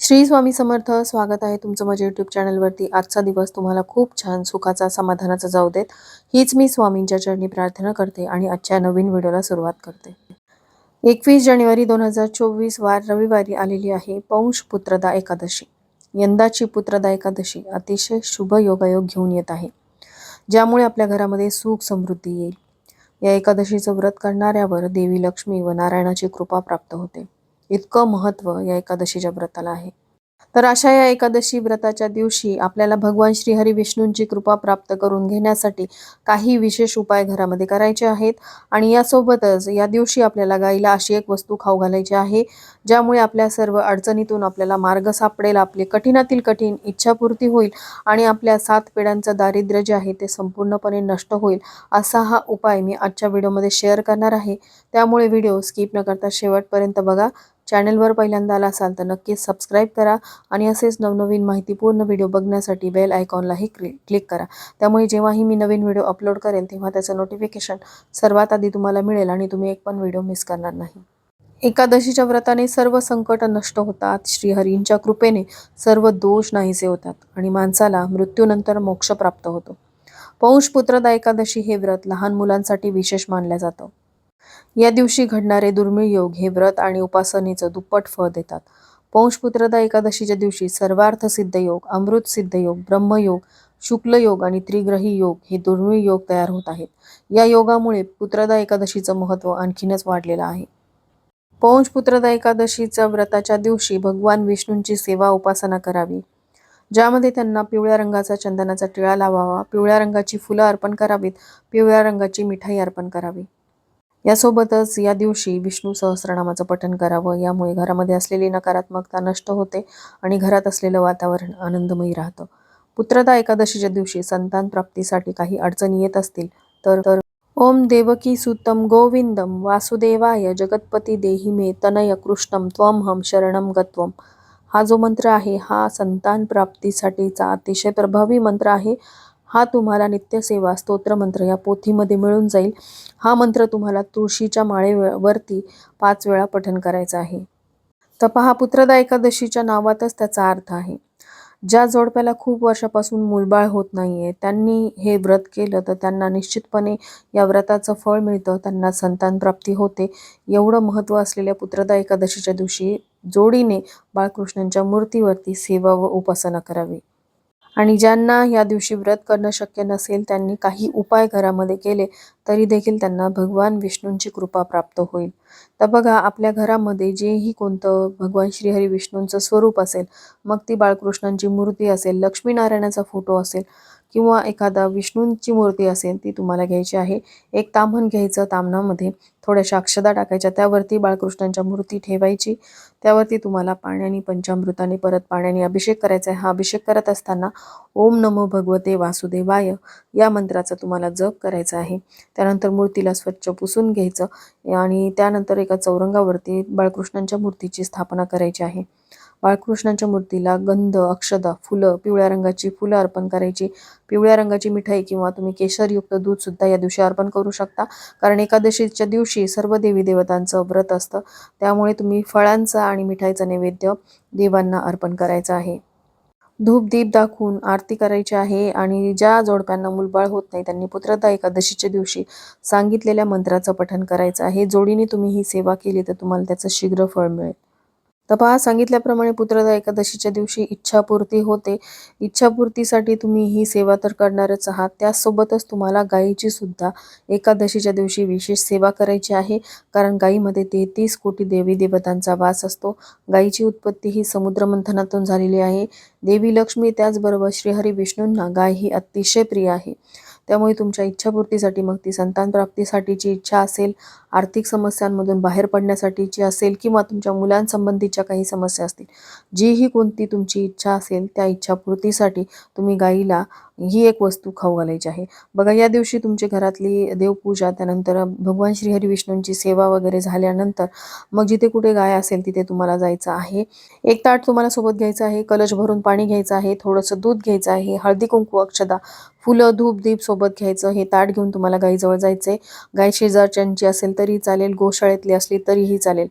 श्री स्वामी समर्थ स्वागत आहे तुमचं माझ्या यूट्यूब चॅनलवरती आजचा दिवस तुम्हाला खूप छान सुखाचा समाधानाचा जाऊ देत. हीच मी स्वामींच्या चरणी प्रार्थना करते आणि आजच्या नवीन व्हिडिओला सुरुवात करते. एकवीस जानेवारी दोन हजार चोवीस वार रविवारी आलेली आहे पौंश पुत्रदा एकादशी. यंदाची पुत्रदा एकादशी अतिशय शुभ योगायोग घेऊन येत आहे. ज्यामुळे आपल्या घरामध्ये सुख समृद्धी येईल. या एकादशीचं व्रत करणाऱ्यावर देवी लक्ष्मी व नारायणाची कृपा प्राप्त होते. इतकं महत्त्व या एकादशीच्या व्रताला आहे. तर अशा या एकादशी व्रताच्या दिवशी आपल्याला भगवान श्रीहरी विष्णूंची कृपा प्राप्त करून घेण्यासाठी काही विशेष उपाय घरामध्ये करायचे आहेत आणि यासोबतच या दिवशी आपल्याला गाईला अशी एक वस्तू खाऊ घालायची आहे ज्यामुळे आपल्या सर्व अडचणीतून आपल्याला मार्ग सापडेल आपली कठीणातील कठीण इच्छापूर्ती होईल आणि आपल्या सात पिढ्यांचं दारिद्र्य जे आहे ते संपूर्णपणे नष्ट होईल असा हा उपाय मी आजच्या व्हिडिओमध्ये शेअर करणार आहे. त्यामुळे व्हिडिओ स्किप न करता शेवटपर्यंत बघा. चॅनलवर पहिल्यांदा आला असाल तर नक्कीच सबस्क्राईब करा आणि असेच नवनवीन माहितीपूर्ण व्हिडिओ बघण्यासाठी बेल आयकॉनलाही क्लि क्लिक करा. त्यामुळे जेव्हाही मी नवीन व्हिडिओ अपलोड करेन तेव्हा त्याचं नोटिफिकेशन सर्वात आधी तुम्हाला मिळेल आणि तुम्ही एक पण व्हिडिओ मिस करणार नाही. एकादशीच्या व्रताने सर्व संकट नष्ट होतात. श्रीहरींच्या कृपेने सर्व दोष नाहीसे होतात आणि माणसाला मृत्यूनंतर मोक्ष प्राप्त होतो. पौषपुत्रदा एकादशी हे व्रत लहान मुलांसाठी विशेष मानलं जातं. या दिवशी घडणारे दुर्मिळ योग हे व्रत आणि उपासनेचं दुप्पट फळ देतात. पौंशपुत्रदा एकादशीच्या दिवशी सर्वार्थ सिद्ध योग अमृत सिद्ध योग ब्रह्मयोग शुक्ल योग आणि त्रिग्रही योग हे दुर्मिळ योग तयार होत आहेत. या योगामुळे पुत्रदा एकादशीचं महत्त्व आणखीनच वाढलेलं आहे. पौंश पुत्रदा एकादशीच्या व्रताच्या दिवशी भगवान विष्णूंची सेवा उपासना करावी ज्यामध्ये त्यांना पिवळ्या रंगाचा चंदनाचा टिळा लावावा पिवळ्या रंगाची फुलं अर्पण करावीत पिवळ्या रंगाची मिठाई अर्पण करावी. यासोबतच या दिवशी विष्णू सहस्रनामाचं पठण करावं यामुळे घरामध्ये असलेली नकारात्मकता नष्ट होते आणि घरात असलेलं वातावरण आनंदमयी राहतं. पुत्रदा एकादशीच्या दिवशी संतान प्राप्तीसाठी काही अडचणी येत असतील तर तर ओम देवकी सुतम गोविंदम वासुदेवाय जगतपती देही मे तनय कृष्णम त्वम हम शरणम गत्वम. हा जो मंत्र आहे हा संतान प्राप्तीसाठीचा अतिशय प्रभावी मंत्र आहे. हा तुम्हाला नित्यसेवा स्तोत्रमंत्र या पोथीमध्ये मिळून जाईल. हा मंत्र तुम्हाला तुळशीच्या माळेवरती पाच वेळा पठन करायचा आहे. तर पहा पुत्रदा एकादशीच्या नावातच त्याचा अर्थ आहे. ज्या जोडप्याला खूप वर्षापासून मूलबाळ होत नाहीये त्यांनी हे व्रत केलं तर त्यांना निश्चितपणे या व्रताचं फळ मिळतं त्यांना संतान प्राप्ती होते. एवढं महत्त्व असलेल्या पुत्रदा एकादशीच्या दिवशी जोडीने बाळकृष्णांच्या मूर्तीवरती सेवा व उपासना करावी. आणि ज्यांना या दिवशी व्रत करणं शक्य नसेल त्यांनी काही उपाय घरामध्ये केले तरी देखील त्यांना भगवान विष्णूंची कृपा प्राप्त होईल. तर बघा आपल्या घरामध्ये जेही कोणतं भगवान श्रीहरी विष्णूंचं स्वरूप असेल मग ती बाळकृष्णांची मूर्ती असेल लक्ष्मीनारायणाचा फोटो असेल किंवा एखादा विष्णूंची मूर्ती असेल ती तुम्हाला घ्यायची आहे. एक ताम्हण घ्यायचं तामणामध्ये थोड्याशा अक्षदा टाकायच्या त्यावरती बाळकृष्णांच्या मूर्ती ठेवायची. त्यावरती तुम्हाला पाण्याने पंचामृताने परत पाण्याने अभिषेक करायचा आहे. हा अभिषेक करत असताना ओम नमो भगवते वासुदेवाय या मंत्राचा तुम्हाला जप करायचा आहे. त्यानंतर मूर्तीला स्वच्छ पुसून घ्यायचं आणि त्यानंतर एका चौरंगावरती बाळकृष्णांच्या मूर्तीची स्थापना करायची आहे. बाळकृष्णांच्या मूर्तीला गंध अक्षदा फुलं पिवळ्या रंगाची फुलं अर्पण करायची. पिवळ्या रंगाची मिठाई किंवा तुम्ही केशरयुक्त दूध सुद्धा या दिवशी अर्पण करू शकता. कारण एकादशीच्या दिवशी सर्व देवी देवतांचं व्रत असतं. त्यामुळे तुम्ही फळांचा आणि मिठाईचा नैवेद्य देवांना अर्पण करायचा आहे. धूप दीप दाखवून आरती करायची आहे आणि ज्या जोडप्यांना मुलबाळ होत नाही त्यांनी पुत्रता एकादशीच्या दिवशी सांगितलेल्या मंत्राचं पठण करायचं आहे. जोडीने तुम्ही ही सेवा केली तर तुम्हाला त्याचं शीघ्र फळ मिळेल. तर पहा सांगितल्याप्रमाणे पुत्रदा एकादशीच्या दिवशी इच्छापूर्ती होते. इच्छापूर्तीसाठी तुम्ही ही सेवा तर करणारच आहात. त्यासोबतच तुम्हाला गायीची सुद्धा एकादशीच्या दिवशी विशेष सेवा करायची आहे. कारण गायीमध्ये तेहतीस कोटी देवी देवतांचा वास असतो. गायीची उत्पत्ती ही समुद्रमंथनातून झालेली आहे. देवी लक्ष्मी त्याचबरोबर श्रीहरी विष्णूंना गाय ही अतिशय प्रिय आहे. त्यामुळे तुमच्या इच्छापूर्तीसाठी मग ती संतान प्राप्तीसाठीची इच्छा असेल आर्थिक समस्यांमधून बाहेर पडण्यासाठीची असेल किंवा तुमच्या मुलांसंबंधीच्या काही समस्या असतील जीही कोणती तुमची इच्छा असेल त्या इच्छापूर्तीसाठी तुम्ही गाईला ही एक वस्तू खाऊ घालायची आहे. बघा या दिवशी तुमच्या घरातली देवपूजा त्यानंतर भगवान श्रीहरी विष्णूंची सेवा वगैरे झाल्यानंतर मग जिथे कुठे गाय असेल तिथे तुम्हाला जायचं आहे. एक ताट तुम्हाला सोबत घ्यायचं आहे कलश भरून पाणी घ्यायचं आहे थोडंसं दूध घ्यायचं आहे हळदी कुंकू अक्षदा फुलं धूप दीप सोबत घ्यायचं हे ताट घेऊन तुम्हाला गाईजवळ जायचं आहे गाय शेजारच्यांची असेल तरी चालेल गोशाळेतली असली तरीही चालेल.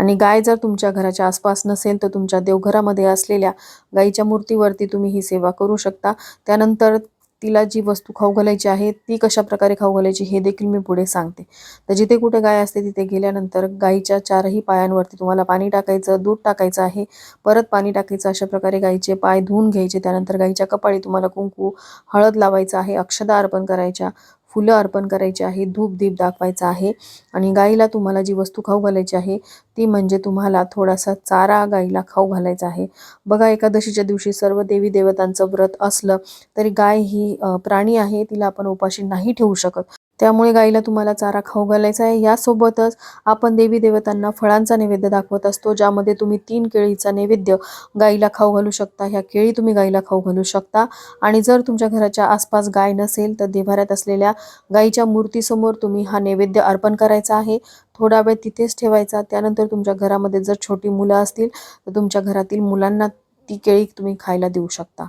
आणि गाय जर तुमच्या घराच्या आसपास नसेल तर तुमच्या देवघरामध्ये असलेल्या गाईच्या मूर्तीवरती तुम्ही ही सेवा करू शकता. त्यानंतर तिला जी वस्तू खाऊ घालायची आहे ती कशा प्रकारे खाऊ घालायची हे देखील मी पुढे सांगते. तर जिथे कुठे गाय असते तिथे गेल्यानंतर गाईच्या चारही पायांवरती तुम्हाला पाणी टाकायचं दूध टाकायचं आहे. परत पाणी टाकायचं अशा प्रकारे गाईचे पाय धुवून घ्यायचे. त्यानंतर गाईच्या कपाळी तुम्हाला कुंकू हळद लावायचं आहे अक्षदा अर्पण करायच्या. फुलं अर्पण करायची आहे धूप दीप दाखवायचा आहे आणि गाईला तुम्हाला जी वस्तू खाऊ घालायची आहे ती म्हणजे तुम्हाला थोडासा चारा गाईला खाऊ घालायचा आहे. बघा एकादशीच्या दिवशी सर्व देवी देवतांचं व्रत असलं तरी गाय ही प्राणी आहे तिला आपण उपाशी नाही ठेवू शकत. त्यामुळे गाईला तुम्हाला चारा खाऊ घालायचा आहे. यासोबतच आपण देवी देवतांना फळांचा नैवेद्य दाखवत असतो ज्यामध्ये तुम्ही तीन केळीचा नैवेद्य गाईला खाऊ घालू शकता. ह्या केळी तुम्ही गाईला खाऊ घालू शकता. आणि जर तुमच्या घराच्या आसपास गाय नसेल तर देभाऱ्यात असलेल्या गाईच्या मूर्तीसमोर तुम्ही हा नैवेद्य अर्पण करायचा आहे. थोडा वेळ तिथेच ठेवायचा. त्यानंतर तुमच्या घरामध्ये जर छोटी मुलं असतील तर तुमच्या घरातील मुलांना ती केळी तुम्ही खायला देऊ शकता.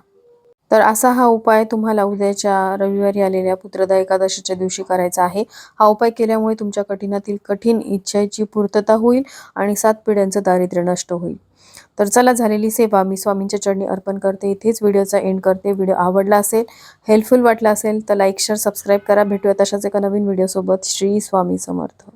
तर असा हा उपाय तुम्हाला उद्याच्या रविवारी आलेल्या पुत्रदा एकादशीच्या दिवशी करायचा आहे. हा उपाय केल्यामुळे तुमच्या कठीणातील कठीण इच्छेची पूर्तता होईल आणि सात पिढ्यांचं दारिद्र्य नष्ट होईल. तर चला झालेली सेवा मी स्वामींच्या चरणी अर्पण करते. इथेच व्हिडिओचा एंड करते. व्हिडिओ आवडला असेल हेल्पफुल वाटला असेल तर लाईक शेअर सबस्क्राईब करा. भेटूया तशाच एका नवीन व्हिडिओसोबत. श्री स्वामी समर्थ.